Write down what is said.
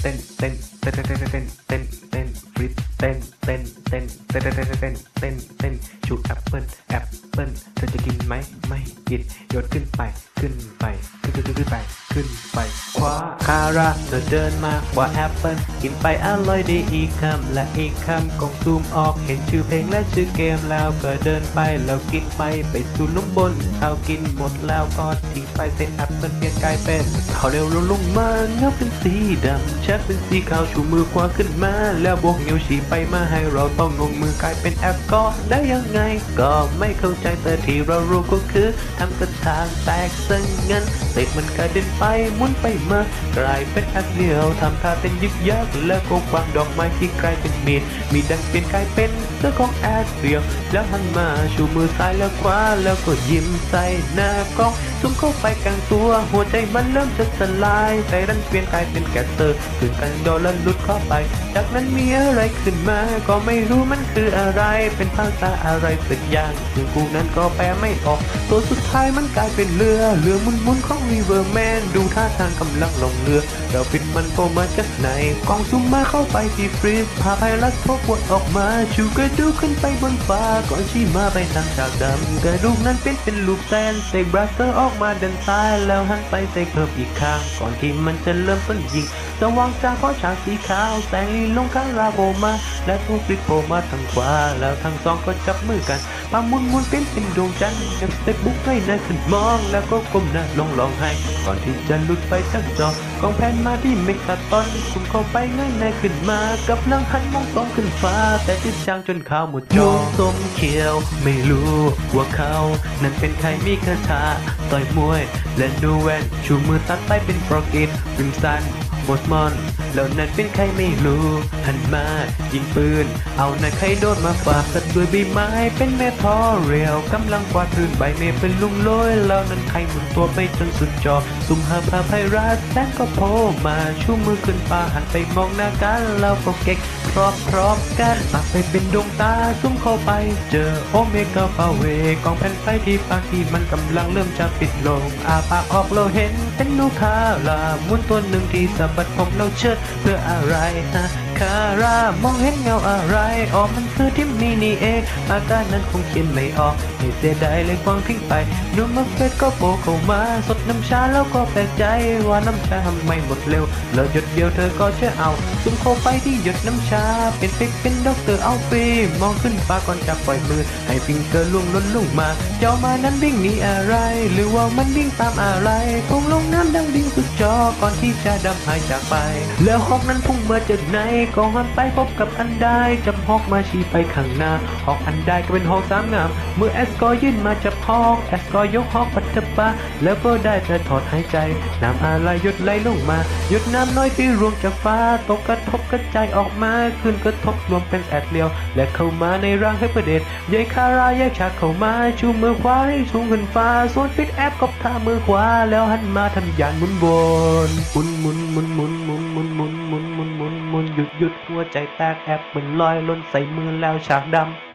เต้นเต้นเต้นเต้นเต้นเต้นเต้นฟริปเต้นเต้นเต้นเต้นเต้นเต้นเต้นเต้นเต้นชูแอปเปิ้ลแอปเปิ้ลเธอจะกินไหมไม่กินโยนขึ้นไปขึ้นไป ขึ้นขึ้นขึ้นไป ขึ้นไป คว้าคาราเธอเดินมาคว้าแอปเปิ้ลกินไปอร่อยดีอีกคำและอีกคำกงซูมออกเห็นชื่อเพลงและชื่อเกมแล้วก็เดินไปแล้วกินไปไปสู่ลุ่มบนเอากินหมดแล้วก็ทิ้งไปเสร็จแอปเปิ้ลเปลี่ยนกลายเป็นเขาเร็วลงลงมาเงาเป็นสีดำแชทเป็นสีขาวชูมือขวาขึ้นมาแล้วบวกนิ้วชี้ไปมาให้เราต้องงงมือกลายเป็นแอปก็ได้ยังไง ก็ไม่เข้าใจแต่ที่เรารู้ก็คือทำกระถางแตกซะงั้นเศษมันกระเด็นไปหมุนไปมากลายเป็นแอปเดียวทำท่าเป็นยึกยักแล้วก็วางดอกไม้ที่กลายเป็นมีดมีดังเปลี่ยนกลายเป็นเสื้อของแอปเดียว แล้วหันมาชูมือซ้ายแล้วขวาแล้วก็ยิ้มใส่หน้ากล้องซุ่มเข้าไปกลางตัว หัวใจมันเริ่มจะสลายใจดันเปลี่ยนกลายเป็นแกสเตอร์ขึ้นกันโดนแล้วลุดเข้าไป จากนั้นมีอะไรขึ้นมาก็ไม่รู้มันคืออะไร เป็นภาษาอะไรสักอย่างซึ่งกูนั้นก็แปลไม่ออก ตัวสุดท้ายมันกลายเป็นเรือเรือหมุนๆของรีเวอร์แมนดูท่าทางกำลังลงเรือ เราปิดมันโผล่มาจากไหนกล้องซูมมาเข้าไปที่ฟรีซพาไพลัสพบวนออกมาชูกระดูกขึ้นไปบนฟ้าก่อนชี้มาไปทางฉากดำกระดูกนั้นเป็นเป็นลูกแซนเสกบราสเตอร์ออกมาดันซ้ายแล้วหันไปเสกเพิ่มอีกข้างก่อนที่มันจะเริ่มต้นยิงสว่างจากเพราะฉากสีขาวแสงลีลงข้างราโบมาและทุกฟลิกโผล่มาทางขวา แล้วทั้งสองก็จับมือกันปามุนมุนเป็นเป็นดวงจันทร์กับสเต็ปบุ๊กให้น้าขึ้นมองแล้วก็ก้มหน้าลงร้องไห้ก่อนที่จะหลุดไปจากจอกองแพนมาที่เมกาตอนคุมเข้าไปง่ายในขึ้นมากับลังหันมองสองขึ้นฟ้า แต่จิตจางจนขาวหมดจอสมเขียว ไม่รู้ว่าเขานั้นเป็นใครมีคาถาต่อยมวยและดูแวนชูมือตัดไปเป็นโปรกิดริมสันโมสมอน แล้วนั้นเป็นใครไม่รู้ หันมายิงปืน เอานายใครโดนมาฝากสัตว์ด้วยใบไม้ เป็นแม่ทอเรียวกำลังกวาดพื้นใบเมเป็นลุงโลยแล้วนั้นใครหมุนตัวไปจนสุดจอสุ่มหาพาไพรัสแสงก็โผล่มาชูมือขึ้นฟ้าหันไปมองหน้ากันแล้วก็เก๊กพร้อมพร้อมๆกันตักไปเป็นดวงตาซุ่มเข้าไป เจอโอเมก้าฟาเวกองแผ่นไฟที่ปากที่มันกำลังเริ่มจะปิดลงอาปากออกเราเห็นเป็นนูคาลามุนตัวหนึ่งที่สะบัดผมเราเชิดเพื่ออะไรฮะ คารามองเห็นเงาอะไรอ๋อมันคือที่มีนี่เองอาการนั้นคงเขียนไม่ออกไม่เสียดายเลยควางทิ้งไปดูมาเฟดก็โบกเข้ามา สดน้ำชาแล้วก็แปลกใจว่าน้ำชาทำไมหมดเร็วแล้วหยดเดียวเธอก็จะเอาซุ่มเข้าไปที่หยดน้ำชา เป็นปิกเป็นด็อกเตอร์เอาฟีมองขึ้นฟ้าก่อนจะปล่อยมือ ให้ฟิงเกอร์ล่วงล้นลงมา เจ้ามานั้นวิ่งหนีอะไร หรือว่ามันวิ่งตามอะไรคงลงน้ำดังดิ่งสุดจอก่อนที่จะดำหายจากไป แล้วฮอกนั้นพุ่งมาจากไหนก็หันไปพบกับอันไดจับฮอกมาชี้ไปข้างหน้าฮอกอันไดก็เป็นฮอกสามงามเมื่อแอสกอยื่นมาจับฮอกแอสกอยกฮอกปัตตปาแล้วก็ได้แต่ถอดหายใจ น้ำอะไรหยดไหลลงมา หยดน้ำน้อยที่รวงจากฟ้าตกกระทบกระจายออกมาขึ้นกระทบรวมเป็นแอดเดียว และเข้ามาในร่างให้ประเด็นยายคาราแยกฉากเข้ามาชูมือขวาให้สูขึ้นฟ้าส่วนฟิตแอปกับท่ามือขวาแล้วหันมาทำยานหมุนวนหมุนหมุนหมุนหมุนหมุนหมุนหมุน หยุดหยุดหัวใจแตกแอปเหมือนลอยล้นใส่มือแล้วฉากดำ